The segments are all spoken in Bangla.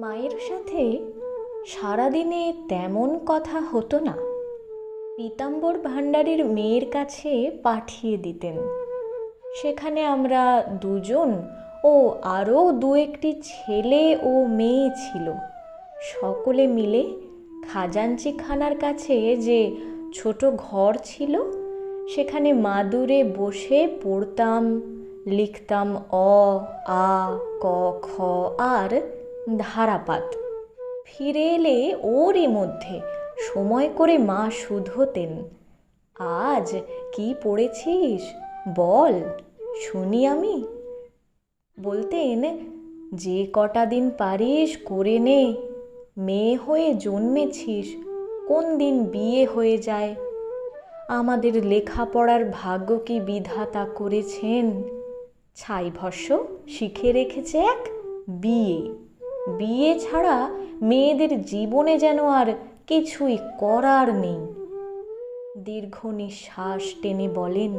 মায়ের সাথে সারাদিনে তেমন কথা হতো না। পীতাম্বর ভাণ্ডারীর মেয়ের কাছে পাঠিয়ে দিতেন। সেখানে আমরা দুজন ও আরও দু একটি ছেলে ও মেয়ে ছিল। সকলে মিলে খাজাঞ্চিখানার কাছে যে ছোট ঘর ছিল, সেখানে মাদুরে বসে পড়তাম, লিখতাম অ, আ, ক, খ, আর ধারাপাত। ফিরে এলে ওরই মধ্যে সময় করে মা শুধোতেন আজ কি পড়েছিস? বল, শুনি আমি। বলতেন, যে কটা দিন পারিস করে নে। মেয়ে হয়ে জন্মেছিস, কোন দিন বিয়ে হয়ে যায়? আমাদের লেখাপড়ার ভাগ্য কি বিধাতা করেছেন? ছাই ভস্য শিখে রেখেছে এক বিয়ে। বিয়ে ছাড়া মেয়েদের জীবনে যেন আর কিছুই করার নেই। দীর্ঘ নিঃশ্বাস টেনে বলেন,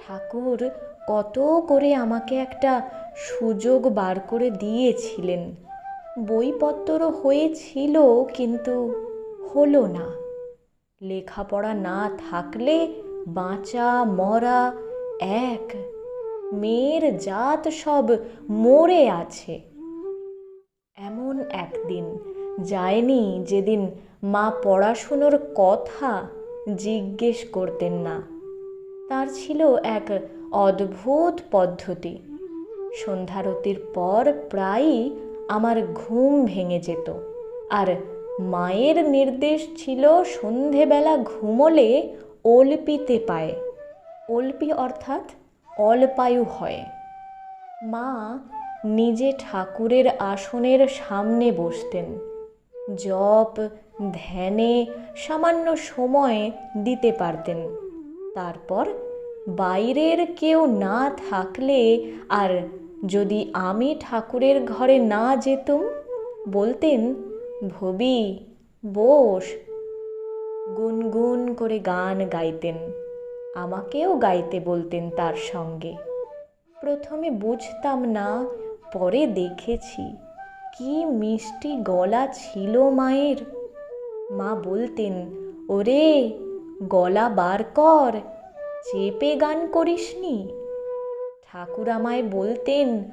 ঠাকুর, কত করে আমাকে একটা সুযোগ বার করে দিয়েছিলেন। বইপত্র হয়েছিল কিন্তু হলো না। লেখাপড়া না থাকলে বাঁচা, মরা এক। মেয়ের জাত সব মরে আছে। এমন একদিন, যায়নি যেদিন মা পড়াশুনোর কথা জিজ্ঞেস করতেন না। তার ছিল এক অদ্ভুত পদ্ধতি। সন্ধ্যারতির পর প্রায়ই আমার ঘুম ভেঙে যেত আর মায়ের নির্দেশ ছিল সন্ধেবেলা ঘুমোলে ওলপিতে পায়। ওলপি অর্থাৎ অল্পায়ু হয়। মা নিজে ঠাকুরের আসনের সামনে বসতেন। জপ, ধ্যানে সামান্য সময় দিতে পারতেন। তারপর বাইরের কেউ না থাকলে আর যদি আমি ঠাকুরের ঘরে না যেতুম, বলতেন, ভবি, বস। গুনগুন করে গান গাইতেন। আমাকেও গাইতে বলতেন তার সঙ্গে। প্রথমে বুঝতাম না পরে দেখেছি, কি মিষ্টি গলা ছিল মায়ের। মা বলতেন, ওরে, গলা বার কর, চেপে গান করিসনি? ঠাকুর আমায় বলতেন,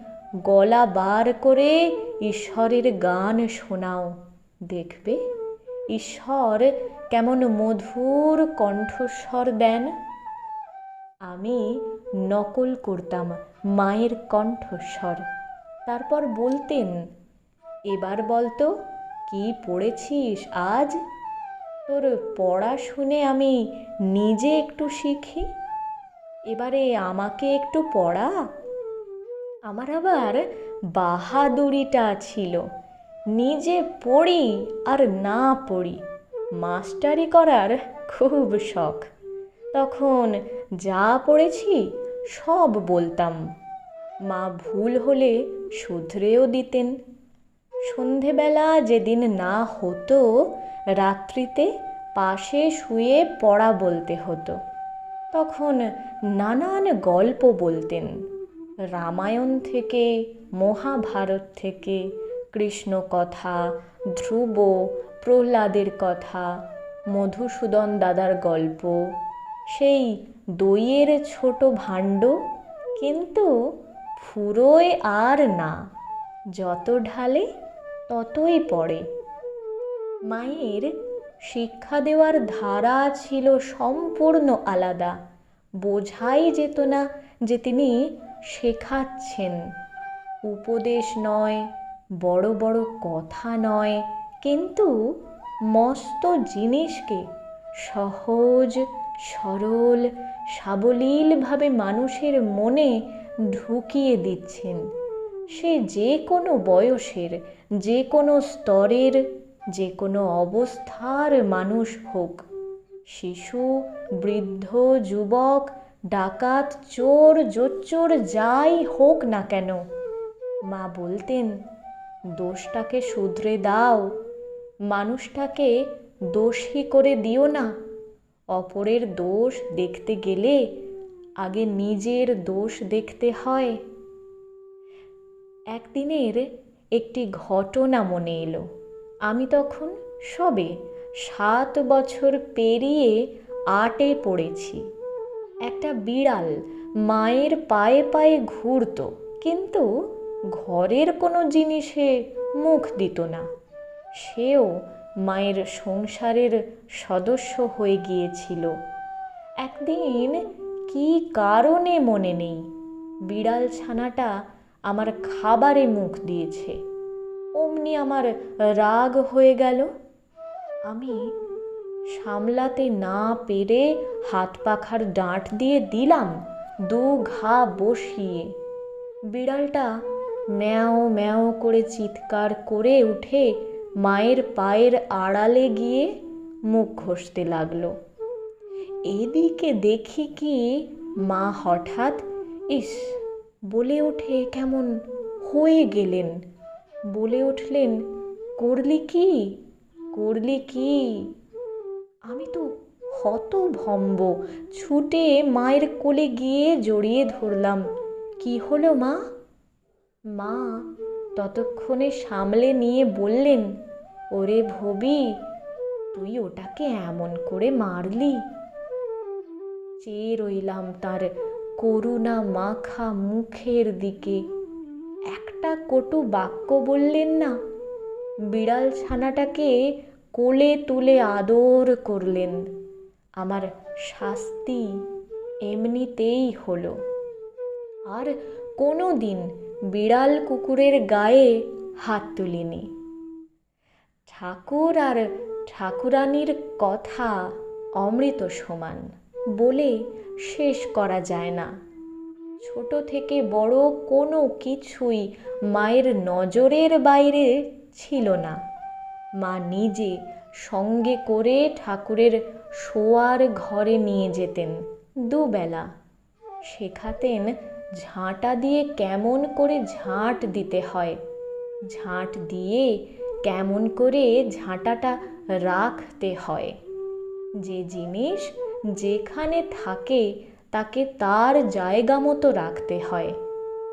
গলা বার করে ঈশ্বরের গান শোনাও, দেখবে ঈশ্বর কেমন মধুর কণ্ঠস্বর দেন। আমি নকল করতাম মায়ের কণ্ঠস্বর। তারপর বলতেন, এবার বলতো কি পড়েছিস আজ? তোর পড়া শুনে আমি নিজে একটু শিখি। এবারে আমাকে একটু পড়া। আমার আবার বাহাদুরিটা ছিল, নিজে পড়ি আর না পড়ি। মাস্টারি করার খুব শখ। তখন যা পড়েছি সব বলতাম। মা ভুল হলে শুধরেও দিতেন। সন্ধেবেলা যেদিন না হতো, রাত্রিতে পাশে শুয়ে পড়া বলতে হতো। তখন নানান গল্প বলতেন। রামায়ণ থেকে, মহাভারত থেকে কৃষ্ণ কথা ধ্রুব, প্রহ্লাদের কথা, মধুসূদন দাদার গল্প, সেই দইয়ের ছোট ভাণ্ড। কিন্তু ফুরোয় আর না, যত ঢালে ততই পড়ে। মায়ের শিক্ষা দেওয়ার ধারা ছিল সম্পূর্ণ আলাদা, বোঝাই যেত না যে তিনি শেখাচ্ছেন। উপদেশ নয়, বড় বড় কথা নয়, কিন্তু মস্ত জিনিসকে সহজ, সরল, সাবলীলভাবে মানুষের মনে ঢুকিয়ে দিচ্ছেন। সে যে কোনো বয়সের, যে কোনো স্তরের, যে কোনো অবস্থার মানুষ হোক। শিশু, বৃদ্ধ, যুবক, ডাকাত, চোর, জোচ্চোর, যাই হোক না কেন। মা বলতেন, দোষটাকে শুধরে দাও। মানুষটাকে দোষী করে দিও না। অপরের দোষ দেখতে গেলে আগে নিজের দোষ দেখতে হয়। একদিনের একটি ঘটনা মনে এলো। আমি তখন সবে সাত বছর পেরিয়ে আটে পড়েছি। একটা বিড়াল মায়ের পায়ে পায়ে ঘুরতো, কিন্তু ঘরের কোনো জিনিসে মুখ দিত না। সেও মায়ের সংসারের সদস্য হয়ে গিয়েছিল। একদিন কি কারণে মনে নেই? বিড়াল ছানাটা আমার খাবারে মুখ দিয়েছে। অমনি আমার রাগ হয়ে গেল। আমি সামলাতে না পেরে হাত পাখার ডাঁট দিয়ে দিলাম দু ঘা বসিয়ে। বিড়ালটা ম্যাও ম্যাও করে চিৎকার করে উঠে মায়ের পায়ের আড়ালে গিয়ে মুখ ঘষতে লাগল। এদিকে দেখি কি মা হঠাৎ, ইস, বলে ওঠে কেমন হয়ে গেলেন? বলে উঠলেন, করলি কি? করলি কি? আমি তো হতভম্ব, ছুটে মায়ের কোলে গিয়ে জড়িয়ে ধরলাম, কি হলো মা? মা ততক্ষণে সামলে নিয়ে বললেন, ওরে ভবি, তুই ওটাকে এমন করে মারলি? চেয়ে রইলাম তার করুণা মাখা মুখের দিকে। একটা কটু বাক্য বললেন না, বিড়াল ছানাটাকে কোলে তুলে আদর করলেন। আমার শাস্তি এমনিতেই হলো। আর কোনো দিন বিড়াল কুকুরের গায়ে হাত তুলিনি। ঠাকুর আর ঠাকুরানির কথা অমৃত সমান। বলে শেষ করা যায় না। ছোট থেকে বড় কোনো কিছুই মায়ের নজরের বাইরে ছিল না। মা নিজে সঙ্গে করে ঠাকুরের শোয়ার ঘরে নিয়ে যেতেন দুবেলা। শেখাতেন ঝাঁটা দিয়ে কেমন করে ঝাঁট দিতে হয়। ঝাঁট দিয়ে কেমন করে ঝাঁটাটা রাখতে হয়। যে জিনিস যেখানে থাকে তাকে তার জায়গা মতো রাখতে হয়।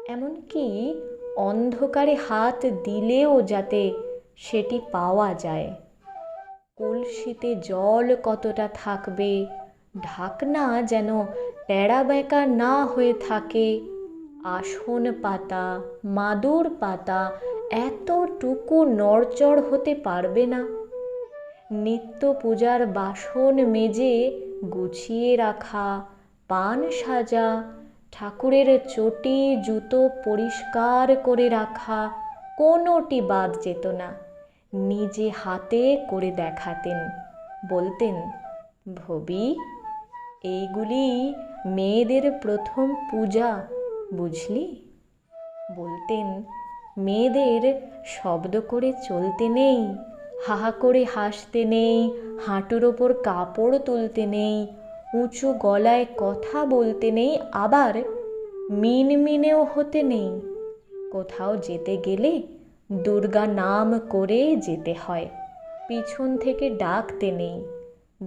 এমনকি অন্ধকারে হাত দিলেও যাতে সেটি পাওয়া যায়। কলসিতে জল কতটা থাকবে, ঢাকনা যেন টেরা বেঁকা না হয়ে থাকে, আসন পাতা, মাদুর পাতা এতটুকু নড়চড় হতে পারবে না। নিত্য পূজার বাসন মেজে গুছিয়ে রাখা, পান সাজা, ঠাকুরের চটি, জুতো পরিষ্কার করে রাখা, কোনোটি বাদ যেত না। নিজে হাতে করে দেখাতেন। বলতেন, ভবি, এইগুলি মেয়েদের প্রথম পূজা, বুঝলি? বলতেন, মেয়েদের শব্দ করে চলতে নেই। হাহা করে হাসতে নেই, হাঁটুর ওপর কাপড় তুলতে নেই, উঁচু গলায় কথা বলতে নেই, আবার মিনমিনেও হতে নেই। কোথাও যেতে গেলে দুর্গা নাম করে যেতে হয়, পিছন থেকে ডাকতে নেই,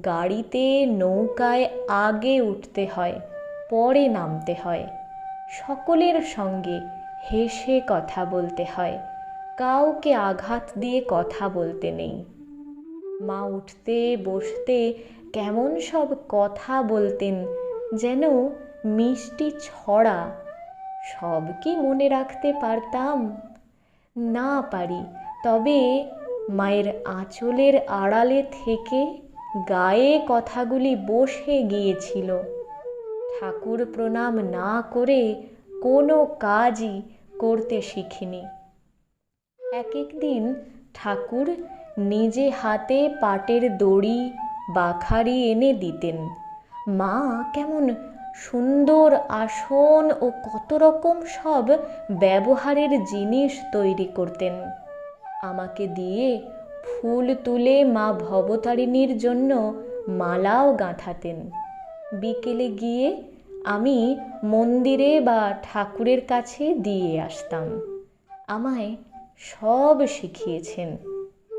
গাড়িতে নৌকায় আগে উঠতে হয়, পরে নামতে হয়, সকলের সঙ্গে হেসে কথা বলতে হয়। কাউকে আঘাত দিয়ে কথা বলতে নেই। মা উঠতে, বসতে কেমন সব কথা বলতেন যেন মিষ্টি ছড়া সব কি মনে রাখতে পারতাম? না পারি, তবে মায়ের আঁচলের আড়ালে থেকে গায়ে কথাগুলি বসে গিয়েছিল। ঠাকুর প্রণাম না করে কোনো কাজই করতে শিখিনি। এক এক দিন ঠাকুর নিজে হাতে পাটের দড়ি বাখারি এনে দিতেন। মা, কেমন সুন্দর আসন ও কত রকম সব ব্যবহারের জিনিস তৈরি করতেন। আমাকে দিয়ে ফুল তুলে মা ভবতারিণীর জন্য মালাও গাঁথাতেন। বিকেলে গিয়ে আমি মন্দিরে বা ঠাকুরের কাছে দিয়ে আসতাম। আমায় সব শিখিয়েছেন।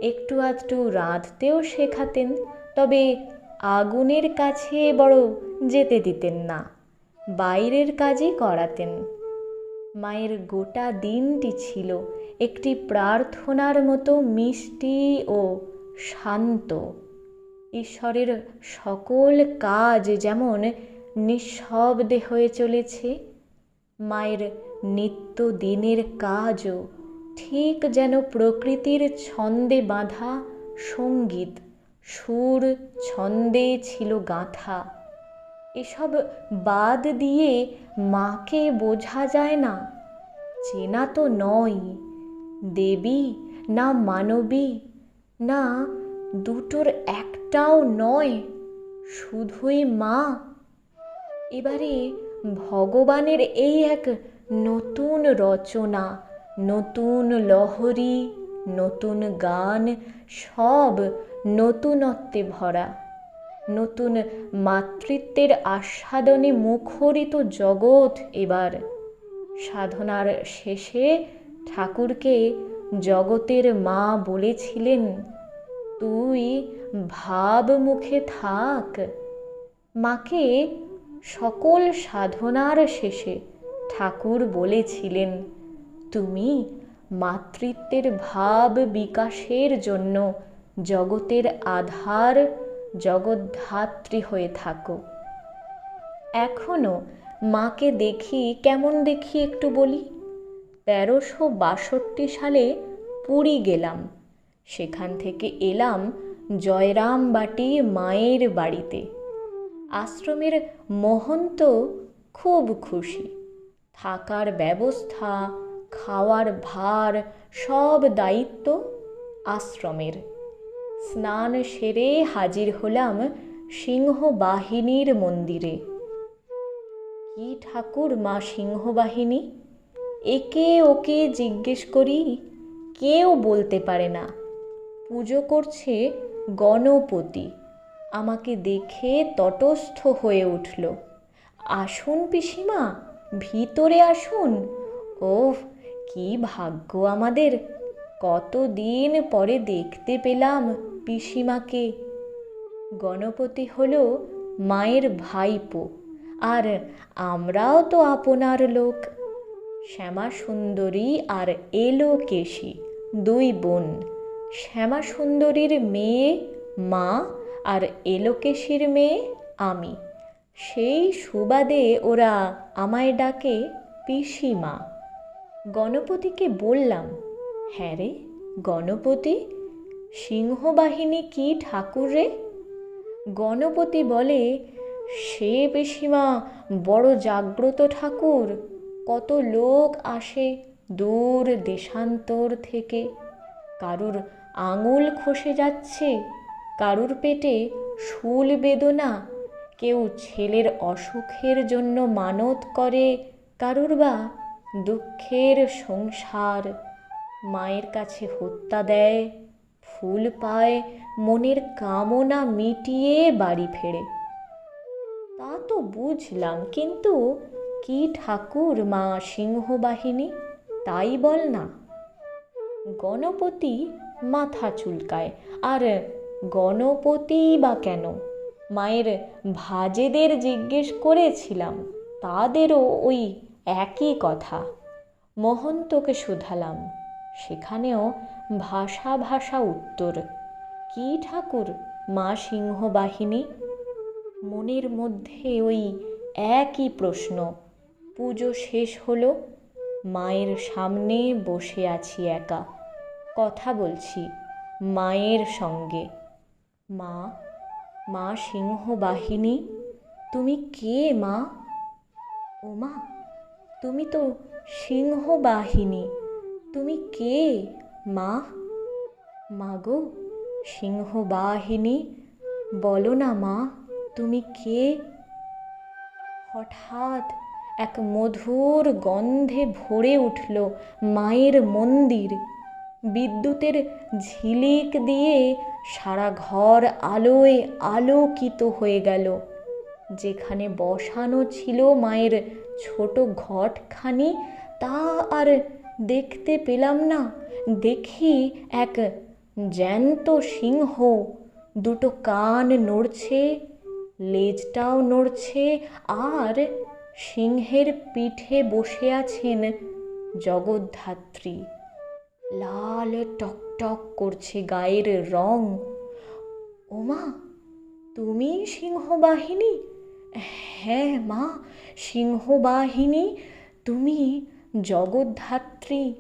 একটু আধটু রাঁধতেও শেখাতেন, তবে আগুনের কাছে বড় যেতে দিতেন না, বাইরের কাজই করাতেন। মায়ের গোটা দিনটি ছিল একটি প্রার্থনার মতো মিষ্টি ও শান্ত। ঈশ্বরের সকল কাজ যেমন নিঃশব্দে হয়ে চলেছে, মায়ের নিত্য দিনের কাজও ঠিক যেন প্রকৃতির ছন্দে বাঁধা সংগীত, সুর ছন্দে ছিল গাঁথা। এসব বাদ দিয়ে মাকে বোঝা যায় না, চেনা তো নয়, দেবী না মানবী, না দুটোর একটাও নয়, শুধুই মা। এবারে ভগবানের এই এক নতুন রচনা নতুন লহরী, নতুন গান, সব নতুনত্বে ভরা। নতুন মাতৃত্বের আস্বাদনে মুখরিত জগৎ এবার। সাধনার শেষে ঠাকুরকে জগতের মা বলেছিলেন, তুই ভাব মুখে থাক। মাকে সকল সাধনার শেষে ঠাকুর বলেছিলেন তুমি মাতৃত্বের ভাব বিকাশের জন্য জগতের আধার জগদ্ধাত্রী হয়ে থাকো। এখনও মাকে দেখি, কেমন দেখি একটু বলি? তেরোশো বাষট্টি সালে পুরী গেলাম। সেখান থেকে এলাম জয়রামবাটি মায়ের বাড়িতে। আশ্রমের মহন্ত খুব খুশি। থাকার ব্যবস্থা খাওয়ার ভার, সব দায়িত্ব আশ্রমের। স্নান সেরে হাজির হলাম সিংহবাহিনীর মন্দিরে। কি ঠাকুর মা সিংহবাহিনী? একে ওকে জিজ্ঞেস করি, কেউ বলতে পারে না। পুজো করছে গণপতি। আমাকে দেখে তটস্থ হয়ে উঠল। আসুন পিসিমা, ভিতরে আসুন। ওহ কি ভাগ্য আমাদের? কতদিন পরে দেখতে পেলাম পিসিমাকে। গণপতি হলো মায়ের ভাইপো, আর আমরাও তো আপনার লোক। শ্যামা সুন্দরী আর এলো কেশি, দুই বোন। শ্যামা সুন্দরীর মেয়ে মা আর এলোকেশির মেয়ে আমি। সেই সুবাদে ওরা আমায় ডাকে পিসিমা। গণপতিকে বললাম হ্যাঁ রে, গণপতি, সিংহবাহিনী কি ঠাকুর রে? গণপতি বলে, সে পিসিমা বড় জাগ্রত ঠাকুর, কত লোক আসে দূর দেশান্তর থেকে। কারুর আঙুল খসে যাচ্ছে, কারুর পেটে শুল বেদনা, কেউ ছেলের অসুখের জন্য মানত করে, কারুর বা দুঃখের সংসার। মায়ের কাছে হত্যা দেয়, ফুল পায়, মনের কামনা মিটিয়ে বাড়ি ফেরে। তা তো বুঝলাম, কিন্তু কি ঠাকুর মা সিংহবাহিনী? তাই বল না। গণপতি মাথা চুলকায়, আর গণপতি বা কেন? মায়ের ভাজেদের জিজ্ঞেস করেছিলাম, তাদেরও ওই একই কথা। মহন্তকে শুধালাম। সেখানেও ভাষা ভাষা উত্তর। কি ঠাকুর মা সিংহবাহিনী? মনের মধ্যে ওই একই প্রশ্ন। পুজো শেষ হলো, মায়ের সামনে বসে আছি একা। কথা বলছি মায়ের সঙ্গে। মা মা সিংহবাহিনী? তুমি কে মা? ও মা তুমি তো সিংহবাহিনী। তুমি কে, মা? মাগো, সিংহবাহিনী? বলো না, মা, তুমি কে? হঠাৎ এক মধুর গন্ধে ভরে উঠল মায়ের মন্দির। বিদ্যুতের ঝিলিক দিয়ে সারা ঘর আলোয় আলোকিত হয়ে গেল। যেখানে বসানো ছিল মায়ের ছোট ঘটখানি, তা আর দেখতে পেলাম না। দেখি এক জ্যান্ত সিংহ, দুটো কান নড়ছে, লেজটাও নড়ছে, আর সিংহের পিঠে বসে আছেন জগদ্ধাত্রী। লাল টকটক করছে গায়ের রং। ওমা, তুমি সিংহবাহিনী? হ্যাঁ মা, সিংহবাহিনী, তুমি জগদ্ধাত্রী।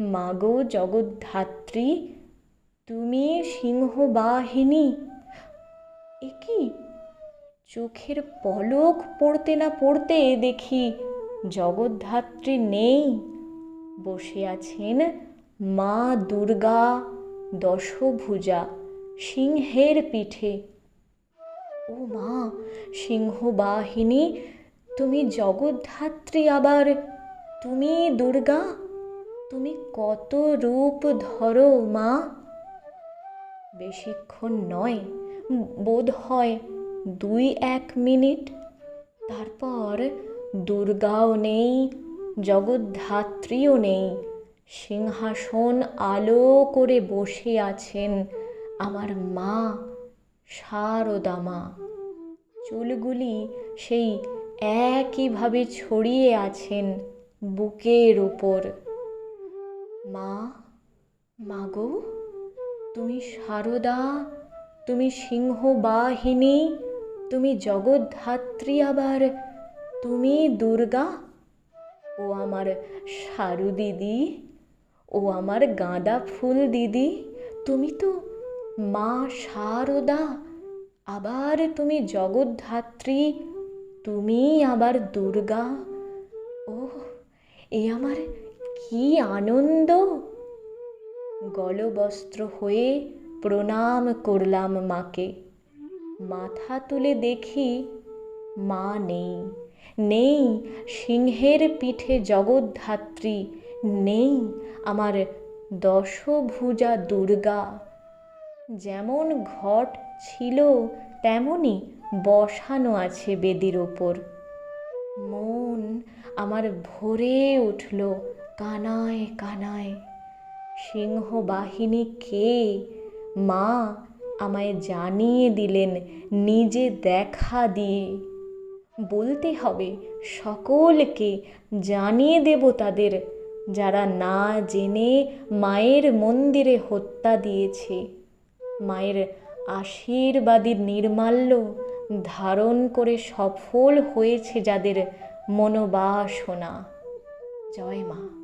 মাগো জগদ্ধাত্রী, তুমি সিংহবাহিনী। এ কি? চোখের পলক পড়তে না পড়তে দেখি জগদ্ধাত্রী নেই। বসে আছেন মা দুর্গা দশভুজা সিংহের পিঠে। ও মা, সিংহবাহিনী, তুমি জগদ্ধাত্রী আবার, তুমি দুর্গা, তুমি কত রূপ ধরো মা? বেশিক্ষণ নয়, বোধ হয় দুই এক মিনিট। তারপর দুর্গাও নেই, জগদ্ধাত্রীও নেই, সিংহাসন আলো করে বসে আছেন আমার মা। সারদা মা চুলগুলি সেই একইভাবে ছড়িয়ে আছেন বুকের ওপর মা, মাগো, তুমি সারদা তুমি সিংহবাহিনী, তুমি জগদ্ধাত্রী আবার তুমি দুর্গা? ও আমার সারু দিদি, ও আমার গাঁদা ফুল দিদি, তুমি তো মা সারদা আবার তুমি জগদ্ধাত্রী তুমি আবার দুর্গা। ও এ আমার কি আনন্দ! গলবস্ত্র হয়ে প্রণাম করলাম মাকে। মাথা তুলে দেখি মা নেই। নেই সিংহের পিঠে জগদ্ধাত্রী, নেই আমার দশভুজা দুর্গা। যেমন ঘট ছিল তেমনই বসানো আছে বেদির ওপর। মন আমার ভরে উঠল কানায় কানায়। সিংহবাহিনী কে? মা আমায় জানিয়ে দিলেন নিজে দেখা দিয়ে। বলতে হবে সকলকে জানিয়ে দেব তাদের, যারা না জেনে মায়ের মন্দিরে হত্যা দিয়েছে। মায়ের আশীর্বাদী নির্মাল্য ধারণ করে সফল হয়েছে যাদের মনোবাসনা। জয় মা।